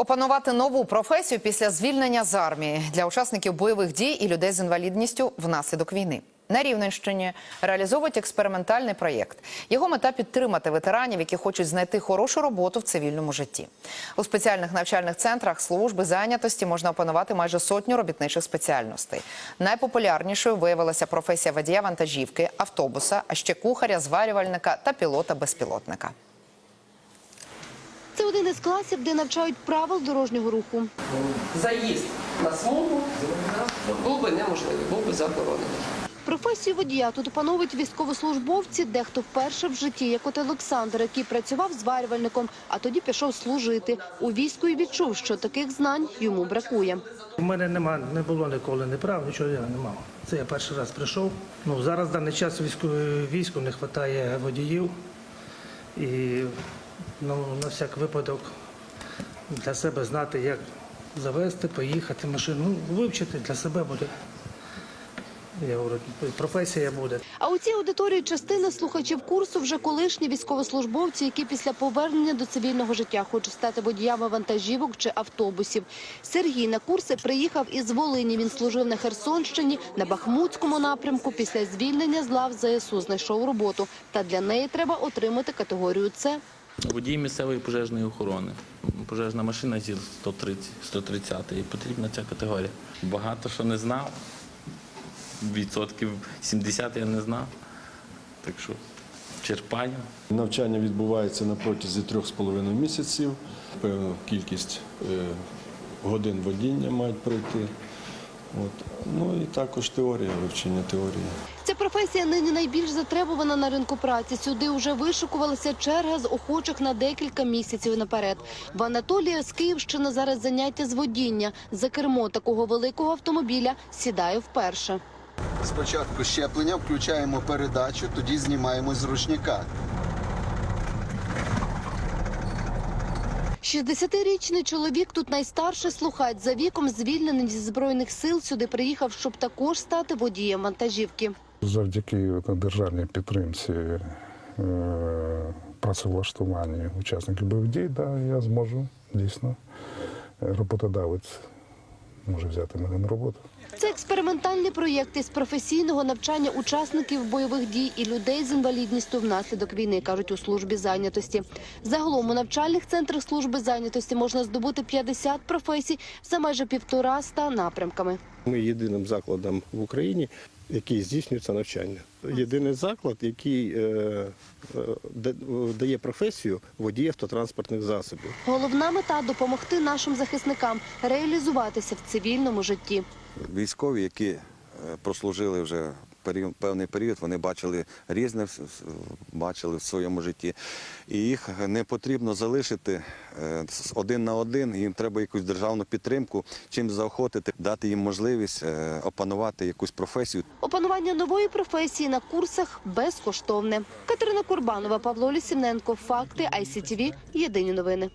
Опанувати нову професію після звільнення з армії для учасників бойових дій і людей з інвалідністю внаслідок війни. На Рівненщині реалізовують експериментальний проєкт. Його мета підтримати ветеранів, які хочуть знайти хорошу роботу в цивільному житті. У спеціальних навчальних центрах служби зайнятості можна опанувати майже сотню робітничих спеціальностей. Найпопулярнішою виявилася професія водія вантажівки, автобуса, а ще кухаря, зварювальника та пілота-безпілотника. Один із класів, де навчають правил дорожнього руху. заїзд на смугу був би неможливий, був би заборонений. Професію водія тут опановують військовослужбовці, дехто вперше в житті, як от Олександр, який працював зварювальником, а тоді пішов служити. У війську і відчув, що таких знань йому бракує. У мене нема, не було ніколи не прав, нічого я не мав. Це я перший раз прийшов. Ну, зараз в даний час війську, війську не вистачає водіїв. І ну, на всяк випадок для себе знати, як завести, поїхати машину, ну, вивчити для себе буде. Я говорю, професія буде. А у цій аудиторії частина слухачів курсу вже колишні військовослужбовці, які після повернення до цивільного життя хочуть стати водіями вантажівок чи автобусів. Сергій на курси приїхав із Волині. Він служив на Херсонщині, на Бахмутському напрямку. Після звільнення з лав ЗСУ знайшов роботу. Та для неї треба отримати категорію С. Водій місцевої пожежної охорони. Пожежна машина зі 130, 130 і потрібна ця категорія. Багато що не знав. Відсотків 70 я не знав. Так що черпаю. Навчання відбувається на протязі трьох з половиною місяців. Певну кількість е, годин водіння мають пройти. От. Ну і також теорія, вивчення теорії. Професія нині найбільш затребувана на ринку праці. Сюди вже вишикувалася черга з охочих на декілька місяців наперед. В Анатолія з Київщини зараз заняття з водіння. За кермо такого великого автомобіля сідає вперше. Спочатку щеплення, включаємо передачу, тоді знімаємо з ручника. 60-річний чоловік тут найстарший слухач за віком звільнений зі збройних сил. Сюди приїхав, щоб також стати водієм вантажівки. Завдяки державній підтримці е, працевлаштування учасників бойових дій, да, я зможу дійсно е, роботодавець може взяти мене на роботу. Це експериментальний проєкт із професійного навчання учасників бойових дій і людей з інвалідністю внаслідок війни, кажуть у службі зайнятості. Загалом у навчальних центрах служби зайнятості можна здобути 50 професій за майже півтора ста напрямками. Ми єдиним закладом в Україні, який здійснюється навчання. Єдиний заклад, який е, е, да- дає професію водія автотранспортних засобів. Головна мета допомогти нашим захисникам реалізуватися в цивільному житті. військові, які е, прослужили вже певний період, вони бачили різне бачили в своєму житті. І їх не потрібно залишити е, один на один. Їм треба якусь державну підтримку, чим заохотити, дати їм можливість е, опанувати якусь професію. Опанування нової професії на курсах безкоштовне. Катерина Курбанова, Павло Лісівненко. Факти ICTV. Єдині новини.